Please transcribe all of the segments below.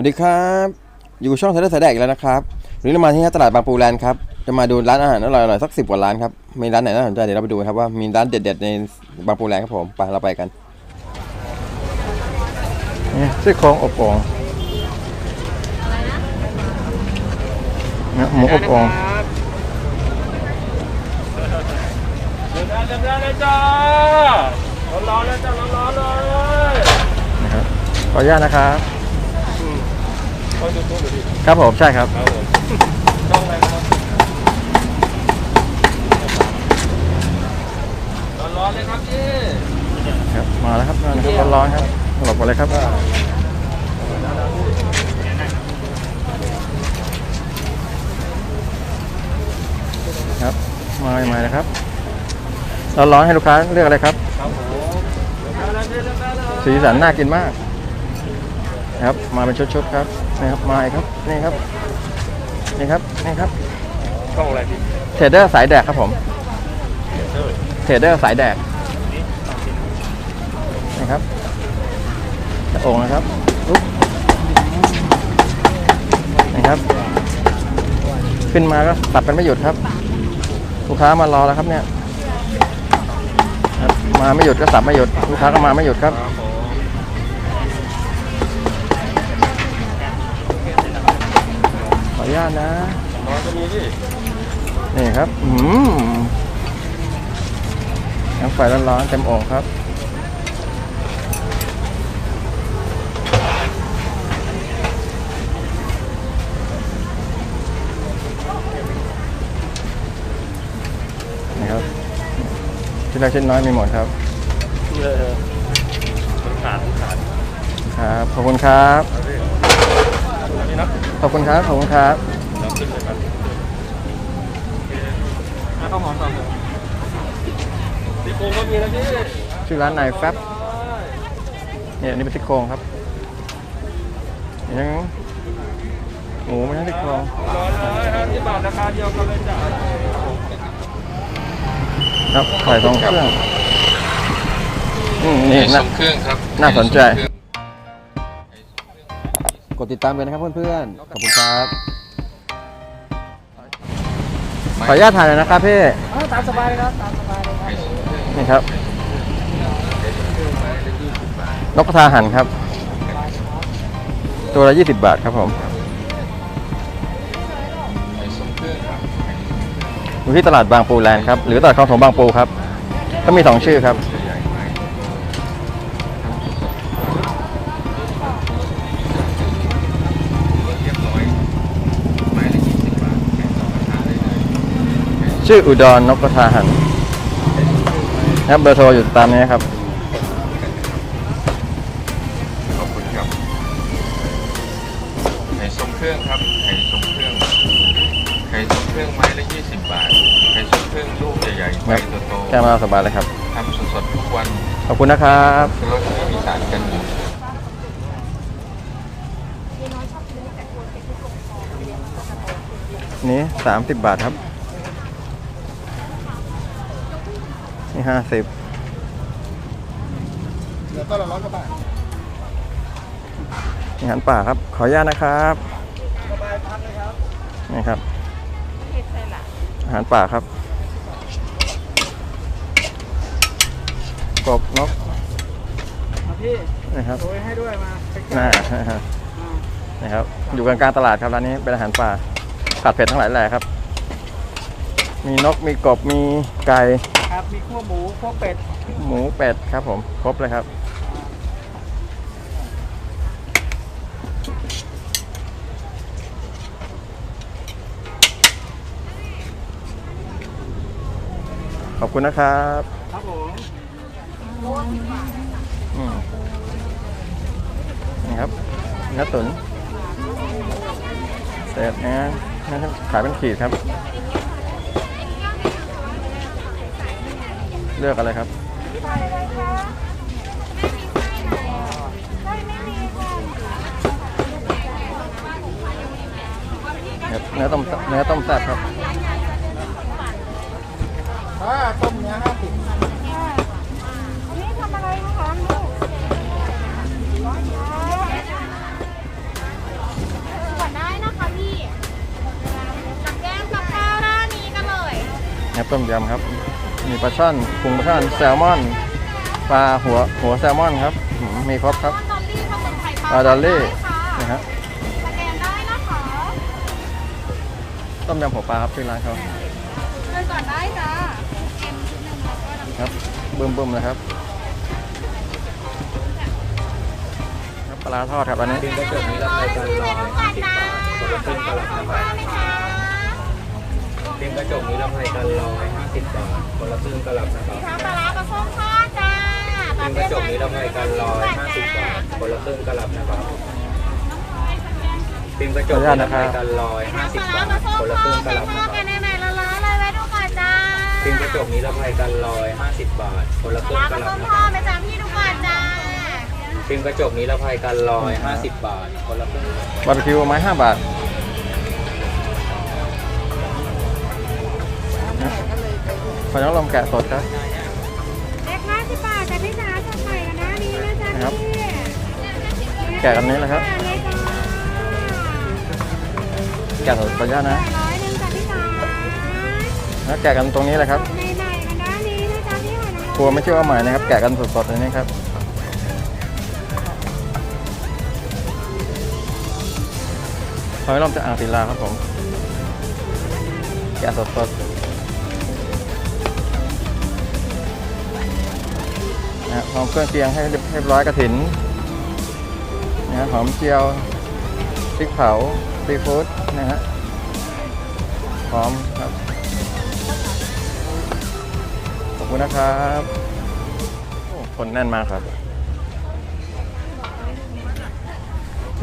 วัสดีครับ อยู่ช่องเทเลสายแดกอีกแล้วนะครับวันนี้เรามาที่ตลาดบางปูแลนด์ครับ จะมาดูร้านอาหารอร่อยๆสักสิบกว่าร้านครับ มีร้านไหนน่าสนใจเดี๋ยวเราไปดูครับว่ามีร้านเด็ดๆในบางปูแลนด์ครับผม ไปเราไปกันนี่ซี่โครงอบโอ่งเนี่ยหมูอบโอ่งเดินได้เดินได้เลยจ้าร้อนๆเลยจ้าร้อนๆเลยนะครับ ขออนุญาตนะครับ ต้องดูตู้ดูดิครับผมใช่ครับ ครับผมช่องอะไรครับร้อนๆเลยครับพี่ครับมาแล้วครับมาแล้วครับร้อนๆครับหลบไปเลยครับครับมาใหม่ๆนะครับร้อนๆให้ลูกค้าเลือกอะไรครับครับผมเดินได้เลยเดินได้เลยสีสันน่ากินมาก นะครับ มาเป็นชุดๆครับนี่ครับมาอีกครับนี่ครับนี่ครับนี่ครับช่องอะไรพี่เทรดเดอร์สายแดกครับผมเทรดเดอร์สายแดกนี่ครับจะโอ่งนะครับอุ๊บนี่ครับ ขึ้นมาก็ตัดเป็นไม่หยุดครับ ลูกค้ามารอแล้วครับเนี่ยครับมาไม่หยุดก็สับไม่หยุดลูกค้าก็มาไม่หยุดครับ นุญาตนะร้อนจะมีพี่นี่ครับอืมน้ำไฟร้อนๆเต็มโอ่งครับนี่ครับชิ้นเล็กชิ้นน้อยมีหมดครับเออขาดขาดครับ ขอบคุณครับครับพี่อันนี้นะ ขอบคุณครับ ขอบคุณครับเราขึ้นเลยครับอะข้าวหอมก่อนซี่โครงก็มีนะพี่ชื่อร้านนายแฟบเนี่ยอันนี่เป็นซี่โครงครับยังหมูไม่ใช่ซี่โครงร้อนเลยห้าสิบบาทราคาเดียวกันเลยจ้ะครับไข่ทรงเครื่องอืมนี่ไข่นะทรงเครื่องครับน่าสนใจ กดติดตามกันนะครับเพื่อนๆ ขอบคุณครับขออนุญาตถ่ายหน่อยนะครับพี่ไข่ทรงเครื่องนี่ครับนกกระทาหันครับ ตัวละ 20 บาทครับผมไข่ทรงเครื่องครับอยู่ที่ตลาดบางปูแลนด์ครับ หรือตลาดคลองถมบางปูครับก็มีสองชื่อครับ ชื่ออุดรนกกระทาหันนะครับเบอร์โทรอยู่ตามนี้ครับ ขอบคุณครับไข่ทรงเครื่องครับไข่ทรงเครื่องไข่ทรงเครื่องไม้ละยี่สิบบาทไข่ทรงเครื่องลูกใหญ่ๆใบโตแก้มาสบายเลยครับๆทำสดๆทุกวันขอบคุณนะครับรสไม่มีสารกันบูดนี้30 บาทครับ นี่ห้าสิบนี่อาหารป่าครับ ขออนุญาตนะครับนี่ครับอาหารป่าครับ กบนกพี่นะครับโรยให้ด้วยมาน่านะครับ อยู่กลางกลางๆตลาดครับร้านนี้เป็นอาหารป่าผัดเผ็ดทั้งหลายแหล่ครับ มีนกมีกบมีไก่ ครับ มีขั้วหมูขั้วเป็ดหมูเป็ดครับผม ครบเลยครับ ขอบคุณนะครับครับผมอืมนี่ครับเนื้อตุ๋นเศษนะนะครับขายเป็นขีดครับ เลือกอะไรครับเนื้อต้มเนื้อต้มแซ่บครับถ้าต้มเนื้อห้าสิบทำอะไรคะลูกขวดได้นะคะพี่ตักแก้มตักข้าวรานนีกันเลยเนื้อต้มยำครับ มีปลาช่อนพุงปลาช่อนแซลมอนปลาหัวหัวแซลมอนครับอืมมีครบครับ ดอลลี่ข้าวมันไข่ปลาดอลลี่ได้นะค่ะฮะสแกนได้นะคะต้มยำหัวปลาครับที่ร้านเขาเดินก่อนได้จ้าเอ็มชุดหนึ่งแล้วก็น้ำครับบึ้มๆนะครับครับปลาร้าทอดครับอันนี้กระจกนี้ราคาการร้อยห้าสิบบาทคนละครึ่งกะหล่ำนะครับ เต็มกระจกนี้ราคาการร้อยห้าสิบบาทคนละครึ่งกะหล่ำนะครับทั้งปลาร้าปลาส้มทอดจ้าเต็มกระจกนี้ราคาการร้อยห้าสิบบาทคนละครึ่งกะหล่ำนะครับเต็มกระจกนี้ราคาการร้อยห้าสิบบาทคนละครึ่งกะหล่ำนะครับกันใหม่ๆร้อนๆเลยไว้ดูก่อนจ้าเต็มกระจกนี้ราคาการร้อยห้าสิบบาทคนละครึ่งปลากะระหส้ล่ำมนะทคอรับดไปจ้าพี่ดูก่อนจ้าเต็มกระจกนี้ราคาการร้อยห้าสิบบาทคนละครึ่งบาร์บีคิวไม้ห้าบาท ขอยน้องลมแกะสดครับ เล็กห้าสิบบาทจ้าพี่จ๋าสดใหม่กันนะนี้นะจ๊ะนะครับพี่แกะกันนี้เลยครับ เล็กจ้าแกะสดขออนุญาตนะร้อยหนึ่งจ้ะพี่จ๋าแล้วแกะกันตรงนี้เลยครับใหม่ๆกันนะนี้นะจ๊ะพี่หอยนางรม ครัวไม่ใช่ว่าใหม่นะครับ แกะกันสดๆเลยนี่ครับหอยลมจะอ่างศิลาครับผม แกะสดๆ ฮะหอมเครื่องเคียงให้เรียบร้อยกระถินนะฮะหอมเจียวพริกเผาซีฟู้ดนะฮะหอมครับขอบคุณนะครับคนแน่นมากครับ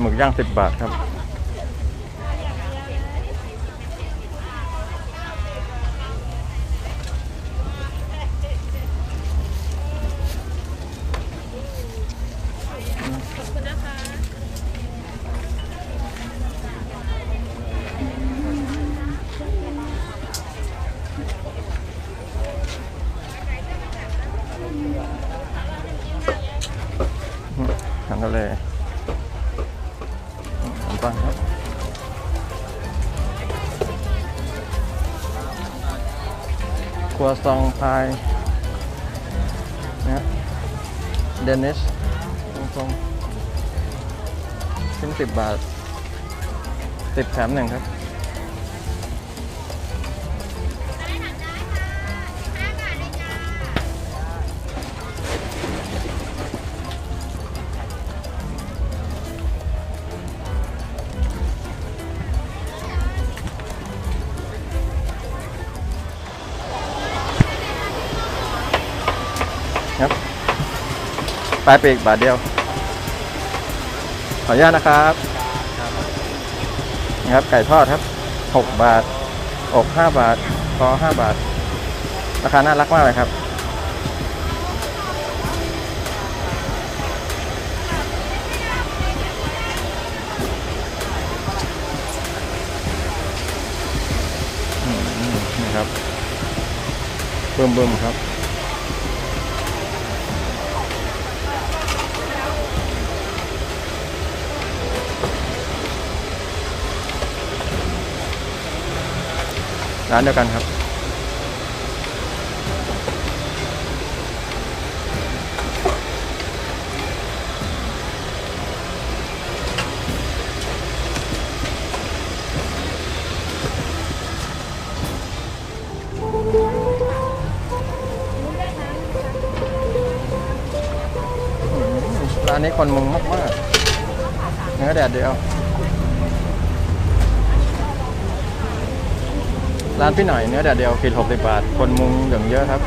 หมึกย่างสิบบาทครับ ทะเลขนมปังครับครัวซองพายนะเดนิสตรงๆชิ้นสิบบาทสิบแถมหนึ่งครับ ปลายปีกบาทเดียว ขออนุญาตนะครับนะครับ ไก่ทอดครับ 6 บาท อก 5 บาท คอ 5 บาท ราคาน่ารักมากเลยครับ นี่ครับเบิ่มๆครับ ร้านเดียวกันครับ ร้านนี้คนมุงมากๆเนื้อแดดเดียว ร้านพี่หน่อยเนื้อแดดเดียวขีดหกสิบาท คนมุงอย่างเยอะครับ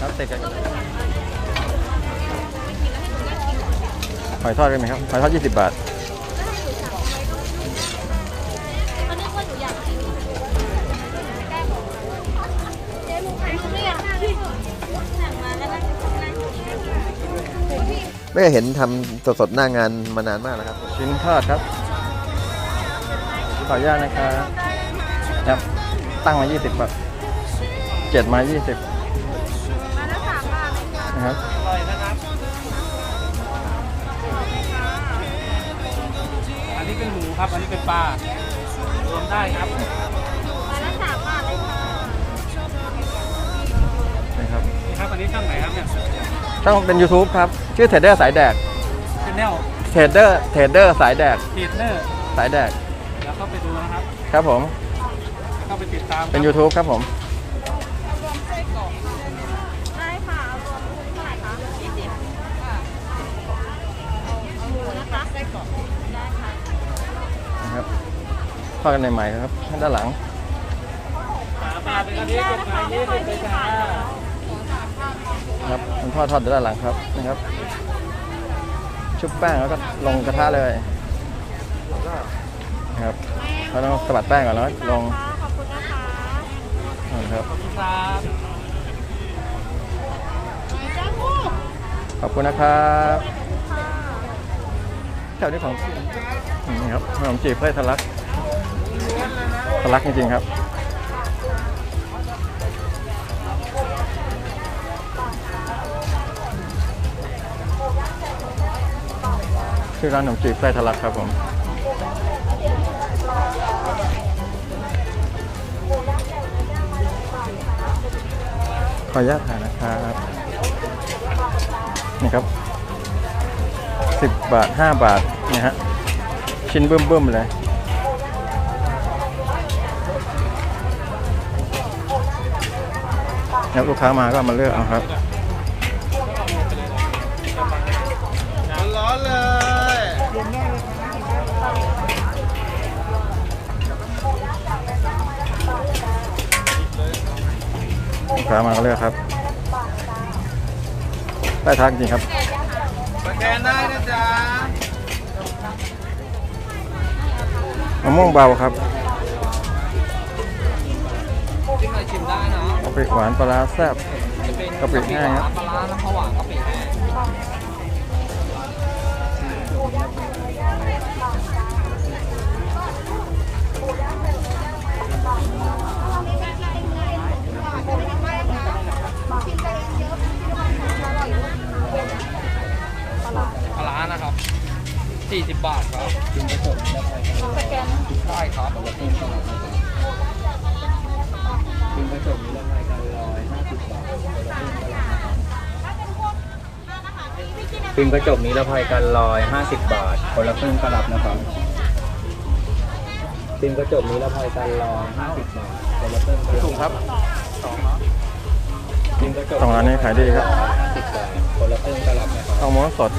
ครับติดกันหอยทอดได้ไหมครับหอยทอด20บาท ไม่เห็นทำสดๆหน้างานมานานมากแล้วครับ ชิ้นทอดครับ ขออนุญาตนะครับครับ ตั้งมา 20 บาทเจ็ดมา 20มาละสามบาทเลยครับ อันนี้เป็นหมูครับ อันนี้เป็นปลารวมได้ครับ มาละสามบาทเลยค่ะนะครับ นี่ครับ อันนี้ช่างไหนครับเนี่ย ต้องเป็น YouTube ครับ ชื่อเทรดเดอร์สายแดกชแนลเทรดเดอร์เทรดเดอร์สายแดกทีเนอร์สายแดกแล้วเข้าไปดูนะครับครับผมแล้วเข้าไปติดตามเป็นครับ YouTube ครับผมได้ค่ะรวมเท่าไหร่คะยี่สิบค่ะเอาหมูนะคะไส้กรอกได้ค่ะ นะครับทอดกันใหม่ๆครับด้านหลังสามบาทเป็นอันนี้เป็นไงยี่สิบเลยจ้านะค รับมันทอดทอดด้านหลังครับนะครับ ชุบแป้งแล้วก็ลงกระทะเลยนะครับเราต้องสะบัดแป้งก่อนแล้วลงขอบคุณนะคะครับขอบคุณครับขอบคุณนะครับแถวนี้ของนี่ครับขนมจีบเพื่อทะลักทะลักจริงๆครับ ชื่อร้านขนมจีบไส้ทะลักครับผมขออนุญาตถ่ายนะครับ นี่ครับสิบบาทห้าบาทนะฮะ ชิ้นเบิ่มๆเลยแล้วลูกค้ามาก็มาเลือกเอาครับ ค้ามาก็เลือกครับได้ทักจริงครับสแกนได้นะจ๊ะมะม่วงเบาครับชิมหน่อยชิมได้นะกะปิหวานปลาร้าแซ่บจะเป็นกะปิแห้งครับปลาร้าน้ำผวานกะ พิมพ์กระจกนี้ละภัยกันร้อยห้าสิบบาท คนละครึ่งกระลับนะครับพิมพ์กระจกนี้ละภัยกันร้อยห้าสิบบาท คนละครึ่งกระลับถุงครับพิมพ์กระจกสองร้านนี้ขายดีครับห้าสิบบาทคนละครึ่งกระลับนะครับข้าวม้วนสด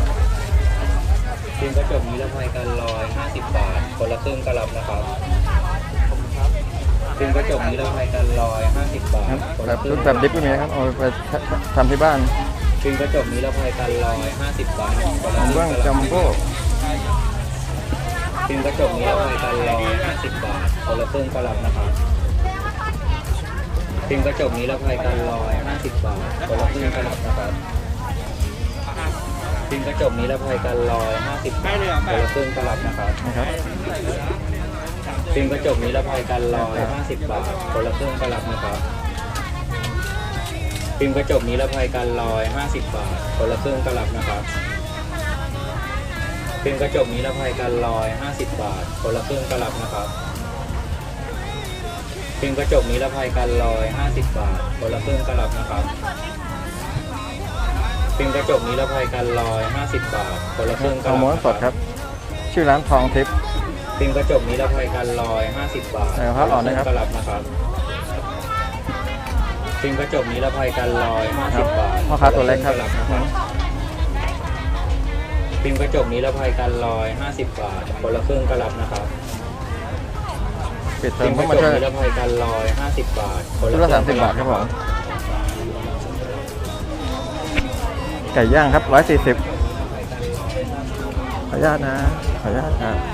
พิมพ์กระจกนี้ละภัยกันร้อยห้าสิบบาท คนละครึ่งกระลับนะครับพิมพ์กระจกนี้ละภัยกันร้อยห้าสิบบาทครับคนแบละบครึ่ชุงดแบบดิบก็มีนะครับ เอาไปทำที่บ้าน พิมพ์กระจกนี้ละภัยกันร้อยห้าสิบบาทคนละครึ่งเบื้องกระจัมโบ้พิมพ์กระจกนี้ละภัยกันร้อยห้าสิบบาทคนละครึ่งกระลับนะครับพิมพ์กระจกนี้ละภัยกันร้อยห้าสิบบาทคนละครึ่งกระลับนะครับพิมพ์กระจกนี้ละภัยกันร้อยห้าสิบบาทคนละครึ่งก็รับนะครับนะครับพิมพ์กระจกนี้ละภัยกันร้อยห้าสิบบาทคนละครึ่งกระลับนะครับ พิมพ์กระจกนี้ละภัยกันร้อยห้าสิบบาท คนละครึ่งกระลับนะครับพิมพ์กระจกนี้ละภัยกันร้อยห้าสิบบาท คนละครึ่งกระลับนะครับพิมพ์กระจกนี้ละภัยกันร้อยห้าสิบบาท คนละครึ่งกระลับนะครับพิมพ์กระจกนี้ละภัยกันร้อยห้าสิบบาท คนละครึ่งกระข้าวลับม้วนนะสดครับ ชื่อร้านทองทิพย์พิมพ์กระจกนี้ละภัยกันร้อยห้าสิบบาทใส่กระเพราอ่อนนะครับกระลับนะครับ พิมพ์กระจกนี้ละภัยกันร้อยห้าคสิรับบบาทพ่อค้าตัวเล็กครับกะลับนะครับพิมพ์กระจกนี้ละภัยกันร้อยห้าสิบบาทคนละครึ่งกระลับนะครับปิดเทอพิมมพ์กเข้าระมาจกช่วยนี้ละภัยกันร้อยห้าสิบบาทคนชุดละละครึ่สางมสิบกะลับาทครับผมไก่ย่างครับร้อยสี่สิบขออนุญาตนะขออนุญาตครับ